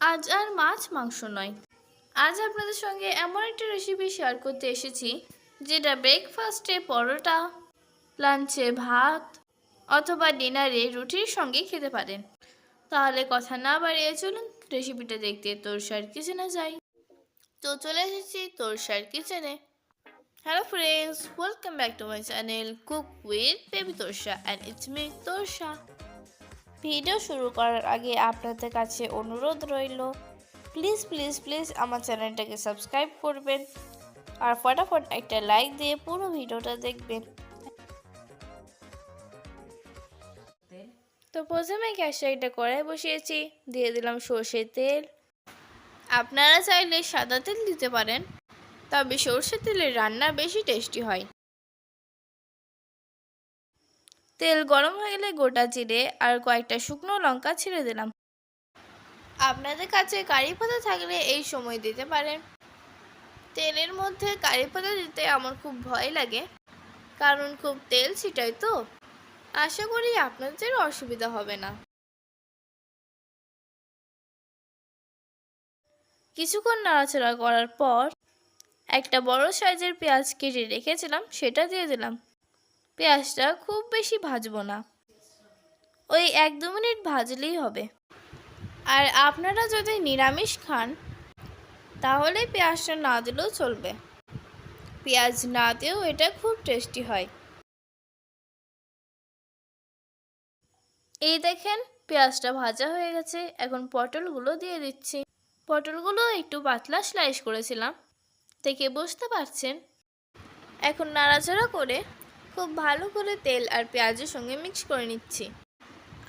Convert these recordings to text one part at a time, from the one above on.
আজ আর মাছ, মাংস নয়। আজ আপনাদের সঙ্গে এমন একটা রেসিপি শেয়ার করতে এসেছি, যেটা ব্রেকফাস্টে পরোটা লাঞ্চে ভাত, অথবা ডিনারে রুটির সঙ্গে খেতে পারেন। তাহলে কথা না বাড়িয়ে চলুন রেসিপিটা দেখতে তোরসার কিচেনে যাই। তো চলে এসেছি তোরসার কিচেনে hello friends welcome back to my channel cook with baby Torsa and it's me Torsa video শুরু করার আগে আপনাদের কাছে অনুরোধ রইল প্লিজ প্লিজ প্লিজ আমার চ্যানেলটাকে সাবস্ক্রাইব করবেন আর ফটাফট একটা লাইক দিয়ে পুরো ভিডিওটা দেখবেন। তো প্রথমে একটা কড়াই বসিয়েছি, দিয়ে দিলাম সর্ষের তেল। আপনারা চাইলে সাদা তেল দিতে পারেন, তবে সর্ষের তেলের রান্না বেশি টেস্টি হয়। তেল গরম হয়ে গেলে গোটা জিরে আর কয়েকটা শুকনো লঙ্কা ছেড়ে দিলাম। আপনাদের কাছে কারি পাতা থাকলে এই সময় দিতে পারেন। তেলের মধ্যে কারি পাতা দিতে আমার খুব ভয় লাগে, কারণ খুব তেল ছিটায় তো। আশা করি আপনাদের অসুবিধা হবে না। কিছুক্ষণ নাড়াচাড়া করার পর একটা বড় সাইজের পেঁয়াজ কেটে রেখেছিলাম, সেটা দিয়ে দিলাম। পেঁয়াজটা খুব বেশি ভাজবো না। ওই এক দু মিনিট ভাজলেই হবে। আর আপনারা যদি নিরামিষ খান, তাহলে পেঁয়াজটা না দিলেও চলবে। পেঁয়াজ না দিয়েও এটা খুব টেস্টি হয়। এই দেখেন, পেঁয়াজটা ভাজা হয়ে গেছে। এখন পটলগুলো দিয়ে দিচ্ছি। পটলগুলো একটু পাতলা স্লাইস করেছিলাম, দেখে বুঝতে পারছেন। এখন নাড়াচাড়া করে খুব ভালো করে তেল আর পেঁয়াজের সঙ্গে মিক্স করে নিচ্ছি।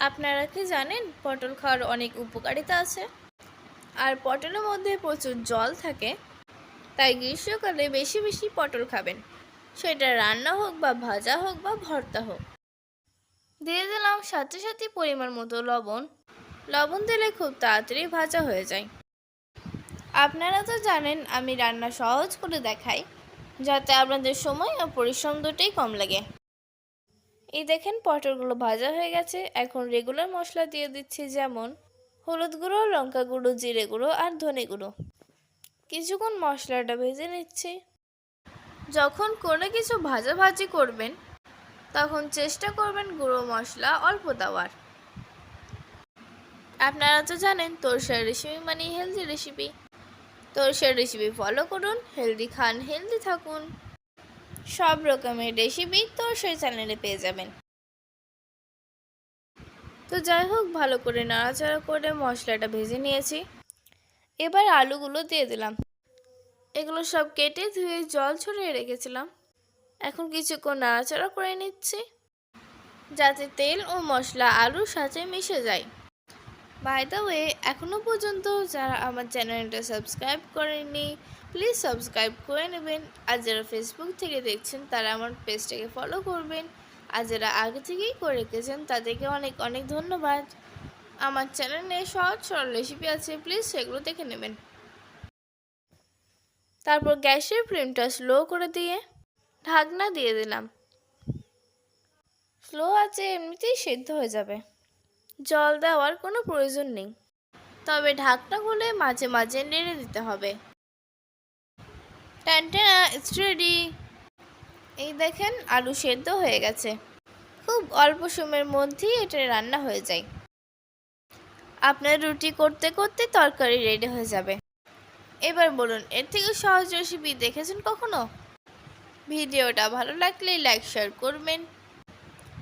আপনারা কি জানেন, পটল খাওয়ার অনেক উপকারিতা আছে? আর পটলের মধ্যে প্রচুর জল থাকে, তাই গ্রীষ্মকালে বেশি বেশি পটল খাবেন। সেটা রান্না হোক বা ভাজা হোক বা ভর্তা হোক। দিয়ে দিলাম সাথে সাথে পরিমাণ মতো লবণ। লবণ দিলে খুব তাড়াতাড়ি ভাজা হয়ে যায়। আপনারা তো জানেন, আমি রান্না সহজ করে দেখাই। যাতে আপনাদের সময় আর পরিশ্রম দুটোই কম লাগে। এই দেখেন পটলগুলো ভাজা হয়ে গেছে। এখন রেগুলার মশলা দিয়ে দিচ্ছি যেমন হলুদ গুঁড়ো, লঙ্কা গুঁড়ো, জিরে গুঁড়ো আর ধনে গুঁড়ো। কিছুক্ষণ মশলাটা ভেজে নিচ্ছি। যখন কোনো কিছু ভাজাভাজি করবেন, তখন চেষ্টা করবেন গুঁড়ো মশলা অল্প দেওয়ার। আপনারা তো জানেন তোর তোরসার রেসিপি মানে হেলদি রেসিপি তোরসার রেসিপি ফলো করুন হেলদি খান হেলদি থাকুন। সব রকমের রেসিপি তোরসার চ্যানেলে পেয়ে যাবেন। তো যাই হোক, ভালো করে নাড়াচাড়া করে মশলাটা ভেজে নিয়েছি। এবার আলুগুলো দিয়ে দিলাম। এগুলো সব কেটে ধুয়ে জল ছড়িয়ে রেখেছিলাম। এখন কিছুক্ষণ নাড়াচাড়া করে নিচ্ছি। যাতে তেল ও মশলা আলুর সাথে মিশে যায়। বাই দ্য ওয়ে এখনও পর্যন্ত যারা আমার চ্যানেলটা সাবস্ক্রাইব করেননি প্লিজ সাবস্ক্রাইব করে নেবেন। আর যারা ফেসবুক থেকে দেখছেন, তারা আমার পেজটাকে ফলো করবেন। আর যারা আগে থেকেই করে রেখেছেন, তাদেরকে অনেক অনেক ধন্যবাদ। আমার চ্যানেলে সহজ, সরল রেসিপি আছে প্লিজ সেগুলো দেখে নেবেন। তারপর গ্যাসের ফ্লেমটা স্লো করে দিয়ে ঢাকনা দিয়ে দিলাম। স্লো আছে, এমনিতেই সেদ্ধ হয়ে যাবে। জল দেওয়ার কোনো প্রয়োজন নেই। তবে ঢাকনা খুলে মাঝে মাঝে নেড়ে দিতে হবে। ট্যান্টেনা ইটস রেডি এই দেখেন, আলু সেদ্ধ হয়ে গেছে। খুব অল্প সময়ের মধ্যেই এটা রান্না হয়ে যায়। আপনার রুটি করতে করতে তরকারি রেডি হয়ে যাবে। এবার বলুন, এর থেকে সহজ রেসিপি দেখেছেন কখনো? ভিডিওটা ভালো লাগলে লাইক শেয়ার করবেন